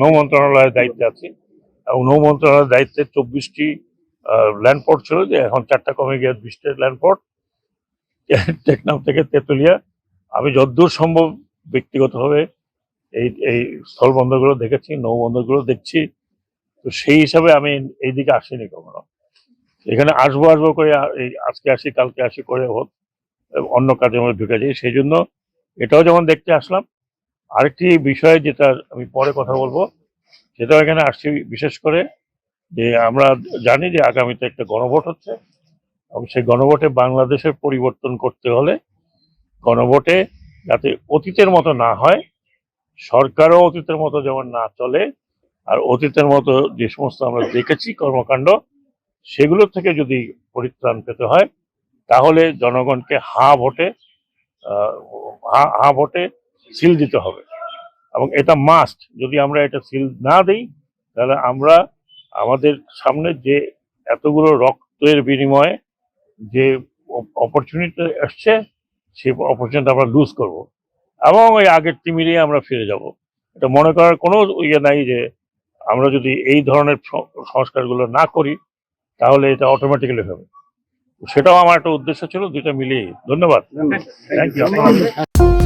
নৌ মন্ত্রণালয়ের দায়িত্বে আছি। এবং নৌ মন্ত্রণালয়ের দায়িত্বে চব্বিশটি ল্যান্ডপোর্ট ছিল যে এখন চারটা কমে গিয়ে বিশটা ল্যান্ডপোর্ট টেকনাম থেকে তেতুলিয়া। আমি যতদূর সম্ভব ব্যক্তিগতভাবে এই এই স্থল বন্দরগুলো দেখেছি, নৌ বন্দরগুলো দেখছি। তো সেই হিসাবে আমি এই দিকে আসিনি কখনো। এখানে আসব আসব করে এই আজকে আসি, কালকে আসি করে হোক, অন্য কাজের মধ্যে ঢুকে যাই। সেই জন্য এটাও যেমন দেখতে আসলাম আরেকটি বিষয় যেটা আমি পরে কথা বলব, সেটাও এখানে আসছি বিশেষ করে যে আমরা জানি যে আগামীতে একটা গণভোট হচ্ছে এবং সেই গণভোটে বাংলাদেশের পরিবর্তন করতে হলে গণভোটে যাতে অতীতের মতো না হয়, সরকারও অতীতের মতো যেমন না চলে, আর অতীতের মতো যে সমস্ত আমরা দেখেছি কর্মকাণ্ড, সেগুলো থেকে যদি পরিত্রাণ পেতে হয়, তাহলে জনগণকে হা ভোটে হা ভোটে সিল দিতে হবে। এবং এটা মাস্ট যদি আমরা এটা সিল না দিই তাহলে আমরা আমাদের সামনে যে এতগুলো রক্তের বিনিময়ে যে অপরচুনিটি আসছে সেই অপরচুনিটি আমরা লুজ করব। এবং ওই আগের তিমিরে আমরা ফিরে যাব। এটা মনে করার কোনো ইয়ে নাই যে আমরা যদি এই ধরনের সংস্কারগুলো না করি তাহলে এটা অটোমেটিক্যালি হবে। সেটাও আমার একটা উদ্দেশ্য ছিল দুইটা মিলিয়ে। ধন্যবাদ। Thank you